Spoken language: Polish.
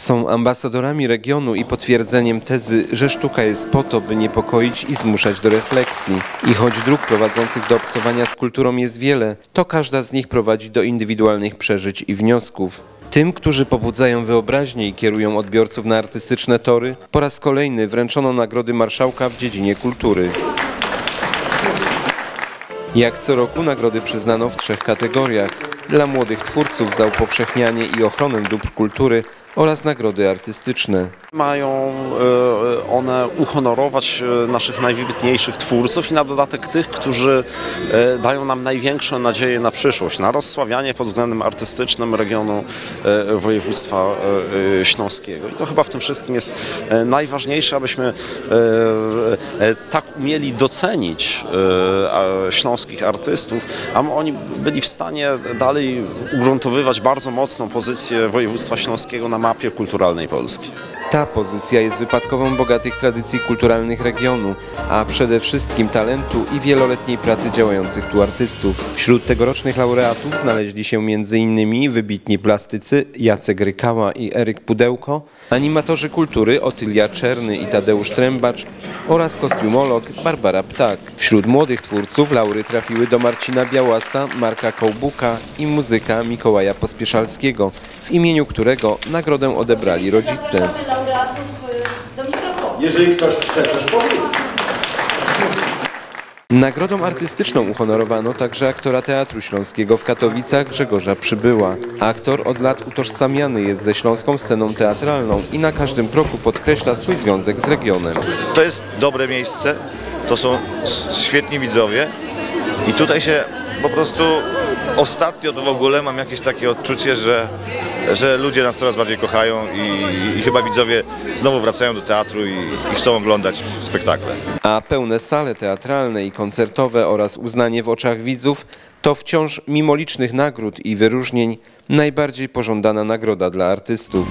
Są ambasadorami regionu i potwierdzeniem tezy, że sztuka jest po to, by niepokoić i zmuszać do refleksji. I choć dróg prowadzących do obcowania z kulturą jest wiele, to każda z nich prowadzi do indywidualnych przeżyć i wniosków. Tym, którzy pobudzają wyobraźnię i kierują odbiorców na artystyczne tory, po raz kolejny wręczono nagrody marszałka w dziedzinie kultury. Jak co roku nagrody przyznano w trzech kategoriach. Dla młodych twórców za upowszechnianie i ochronę dóbr kultury oraz nagrody artystyczne. Mają e, one uhonorować e, naszych najwybitniejszych twórców i na dodatek tych, którzy e, dają nam największe nadzieje na przyszłość, na rozsławianie pod względem artystycznym regionu województwa śląskiego. I to chyba w tym wszystkim jest najważniejsze, abyśmy tak umieli docenić śląskich artystów, aby oni byli w stanie dalej ugruntowywać bardzo mocną pozycję województwa śląskiego na mapie kulturalnej Polski. Ta pozycja jest wypadkową bogatych tradycji kulturalnych regionu, a przede wszystkim talentu i wieloletniej pracy działających tu artystów. Wśród tegorocznych laureatów znaleźli się m.in. wybitni plastycy Jacek Rykała i Eryk Pudełko, animatorzy kultury Otylia Czerny i Tadeusz Trębacz oraz kostiumolog Barbara Ptak. Wśród młodych twórców laury trafiły do Marcina Białasa, Marka Kołbuka i muzyka Mikołaja Pospieszalskiego, w imieniu którego nagrodę odebrali rodzice. Laureatów y, do mikrofonu. Jeżeli ktoś chce coś powiedzieć. Nagrodą artystyczną uhonorowano także aktora Teatru Śląskiego w Katowicach Grzegorza Przybyła. Aktor od lat utożsamiany jest ze śląską sceną teatralną i na każdym kroku podkreśla swój związek z regionem. To jest dobre miejsce, to są świetni widzowie i tutaj się po prostu ostatnio to w ogóle mam jakieś takie odczucie, że, że ludzie nas coraz bardziej kochają i, i chyba widzowie znowu wracają do teatru i, i chcą oglądać spektakle. A pełne sale teatralne i koncertowe oraz uznanie w oczach widzów to wciąż mimo licznych nagród i wyróżnień najbardziej pożądana nagroda dla artystów.